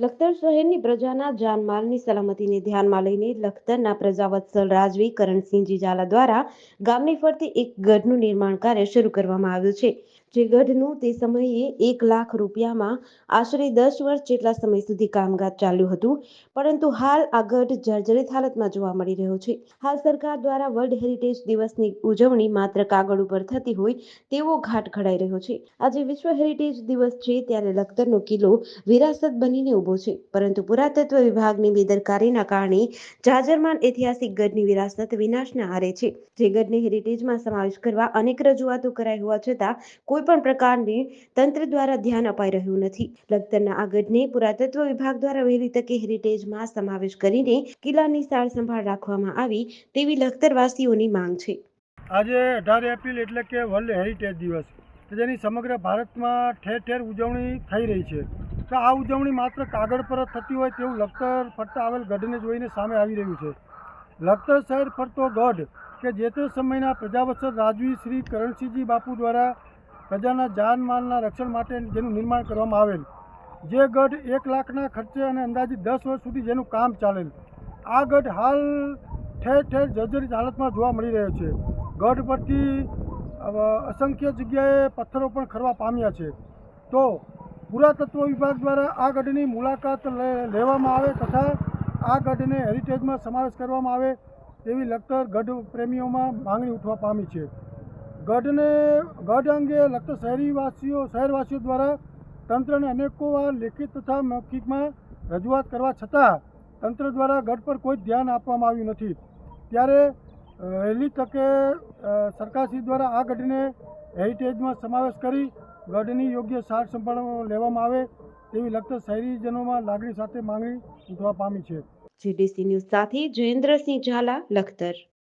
લખતર શહેરની પ્રજાના જાનમાલની સલામતીને ધ્યાનમાં લઈને લખતરના પ્રજાવત્સલ રાજવી કરણસિંહજી ઝાલા દ્વારા ગામની ફરતે એક ગઢનું નિર્માણ કાર્ય શરૂ કરવામાં આવ્યું છે. જે ગઢનું તે સમયે એક લાખ રૂપિયામાં આશરે દસ વર્ષ જેટલા સમય સુધી કામકાજ ચાલ્યું હતું. પરંતુ હાલ આ ગઢ જર્જરિત હાલતમાં જોવા મળી રહ્યો છે. હાલ સરકાર દ્વારા વર્લ્ડ હેરિટેજ દિવસની ઉજવણી માત્ર કાગળ ઉપર થતી હોય તેવો ઘાટ ઘડાઈ રહ્યો છે. આજે વિશ્વ હેરિટેજ દિવસ છે ત્યારે લખતરનો કિલ્લો વિરાસત બનીને ઊભો છે. પરંતુ પુરાતત્વ વિભાગની બેદરકારીના કારણે જાજરમાન ઐતિહાસિક ગઢની વિરાસત વિનાશના આરે છે. જે ગઢને હેરિટેજમાં સમાવેશ કરવા અનેક રજૂઆતો કરાઈ હોવા છતાં કોઈ પણ પ્રકારની તંત્ર દ્વારા ધ્યાન અપાઈ રહ્યું નથી. લખતરના આ ગઢને પુરાતત્વ વિભાગ દ્વારા વહેલી તકે હેરિટેજમાં સમાવેશ કરીને કિલ્લાની સાર સંભાળ રાખવામાં આવી તેવી લખતરવાસીઓની માંગ છે. આજે અઢાર એપ્રિલ એટલે કે વર્લ્ડ હેરિટેજ દિવસ જેની સમગ્ર ભારતમાં ઠેર ઠેર ઉજવણી થઈ રહી છે. તો આ ઉજવણી માત્ર કાગળ પર જ થતી હોય તેવું લખતર ફરતા આવેલ ગઢને જોઈને સામે આવી રહ્યું છે. લખતર શહેર ફરતો ગઢ કે જે તે સમયના પ્રજાવત્સલ રાજવી શ્રી કરણસિંહજી બાપુ દ્વારા પ્રજાના જાનમાલના રક્ષણ માટે જેનું નિર્માણ કરવામાં આવેલ. જે ગઢ એક લાખના ખર્ચે અને અંદાજિત દસ વર્ષ સુધી જેનું કામ ચાલેલ. આ ગઢ હાલ ઠેર ઠેર જર્જરિત હાલતમાં જોવા મળી રહ્યો છે. ગઢ પરથી અસંખ્ય જગ્યાએ પથ્થરો પણ ખરવા પામ્યા છે. તો પુરાતત્વ વિભાગ દ્વારા આ ગઢની મુલાકાત લેવામાં આવે તથા આ ગઢને હેરિટેજમાં સમાવેશ કરવામાં આવે તેવી લગતર ગઢ પ્રેમીઓમાં માંગણી ઉઠવા પામી છે. ગઢને, ગઢ અંગે લખતર શહેરીવાસીઓ શહેરવાસીઓ દ્વારા તંત્રને અનેકો વાર લેખિત તથા મૌખિકમાં રજૂઆત કરવા છતાં તંત્ર દ્વારા ગઢ પર કોઈ ધ્યાન આપવામાં આવ્યું નથી. ત્યારે વહેલી તકે સરકારશ્રી દ્વારા આ ગઢને હેરિટેજમાં સમાવેશ કરી ગઢની યોગ્ય સાર સંભાળ લેવામાં આવે તેવી લગતા શહેરીજનોમાં લાગણી સાથે માંગણી ઉઠવા પામી છે. જીડીસી ન્યૂઝ સાથે જયેન્દ્રસિંહ ઝાલા, લખતર.